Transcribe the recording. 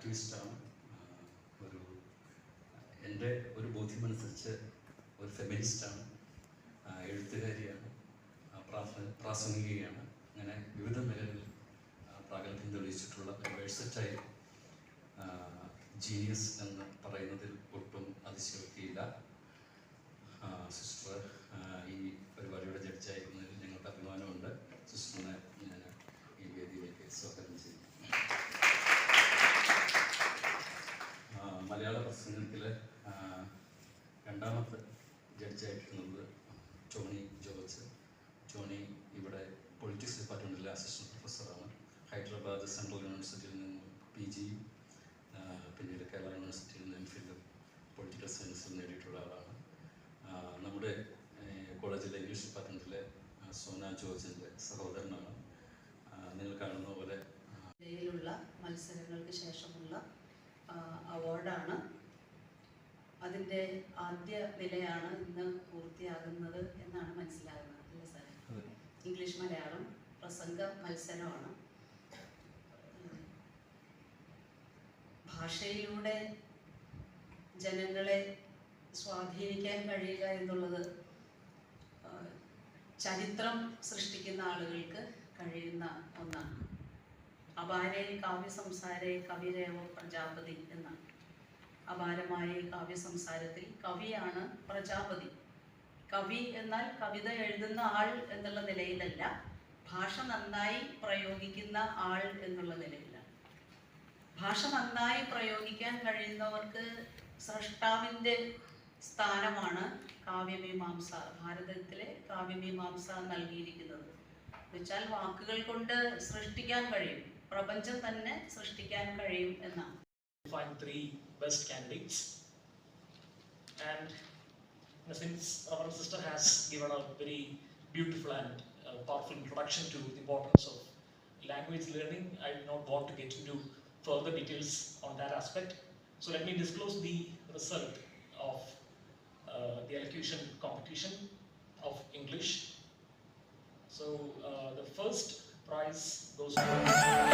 ആക്ടിവിസ്റ്റാണ് ഒരു എന്റെ ഒരു ബോധ്യമനുസരിച്ച് ഒരു ഫെമിനിസ്റ്റാണ് എഴുത്തുകാരിയാണ് പ്രാസംഗികയാണ്. അങ്ങനെ വിവിധ മേഖലകളിൽ പ്രാഗൽഭ്യം തെളിയിച്ചിട്ടുള്ള വേഴ്സറ്റായി ജീനിയസ് എന്ന് പറയുന്നതിൽ ഒട്ടും അതിശയം മലയാള പ്രസംഗത്തിൽ രണ്ടാമത്തെ ജഡ്ജായിട്ടുള്ളത് ടോണി ജോർജ് ടോണി ഇവിടെ പൊളിറ്റിക്സ് ഡിപ്പാർട്ട്മെന്റിലെ അസിസ്റ്റന്റ് പ്രൊഫസറാണ് ഹൈദരാബാദ് സെൻട്രൽ യൂണിവേഴ്സിറ്റിയിൽ നിന്ന് പി ജിയും പിന്നീട് കേരള യൂണിവേഴ്സിറ്റിയിൽ നിന്ന് എം പൊളിറ്റിക്കൽ സയൻസിൽ നേടിയിട്ടുള്ള ആളാണ്. നമ്മുടെ കോളേജിലെ ഇംഗ്ലീഷ് ഡിപ്പാർട്ട്മെന്റിലെ സോന ജോർജിന്റെ സഹോദരനാണ്. നിങ്ങൾ കാണുന്ന പോലെ മത്സരങ്ങൾക്ക് ശേഷമുള്ള അവാർഡാണ് അതിന്റെ ആദ്യ നിലയാണ് ഇന്ന് പൂർത്തിയാകുന്നത് എന്നാണ് മനസ്സിലാകുന്നത് അല്ലേ ഇംഗ്ലീഷ് മലയാളം പ്രസംഗ മത്സരമാണ്. ഭാഷയിലൂടെ ജനങ്ങളെ സ്വാധീനിക്കാൻ കഴിയുക എന്നുള്ളത് ചരിത്രം സൃഷ്ടിക്കുന്ന ആളുകൾക്ക് കഴിയുന്ന ഒന്നാണ്. അപാരേ കാവ്യ സംസാരേ കവിരേവ പ്രജാപതി എന്നാണ്. അപാരമായ കാവ്യ സംസാരത്തിൽ കവിയാണ് പ്രജാപതി. കവി എന്നാൽ കവിത എഴുതുന്ന ആൾ എന്നുള്ള നിലയിലല്ല ഭാഷ നന്നായി പ്രയോഗിക്കുന്ന ആൾ എന്നുള്ള നിലയിലാണ്. ഭാഷ നന്നായി പ്രയോഗിക്കാൻ കഴിയുന്നവർക്ക് സ്രഷ്ടാവിന്റെ സ്ഥാനമാണ് കാവ്യമീമാംസ ഭാരതത്തിലെ കാവ്യമീമാംസ നൽകിയിരിക്കുന്നത്. എന്നുവെച്ചാൽ വാക്കുകൾ കൊണ്ട് സൃഷ്ടിക്കാൻ കഴിയും പ്രപഞ്ചം തന്നെ സൃഷ്ടിക്കാൻ കഴിയും എന്നാണ്. Find three best candidates. And you know, since our sister has given a very beautiful and uh, powerful introduction to the importance of language learning, I do not want to get into further details on that aspect. So let me disclose the result of uh, the elocution competition of English. So uh, the first prize goes to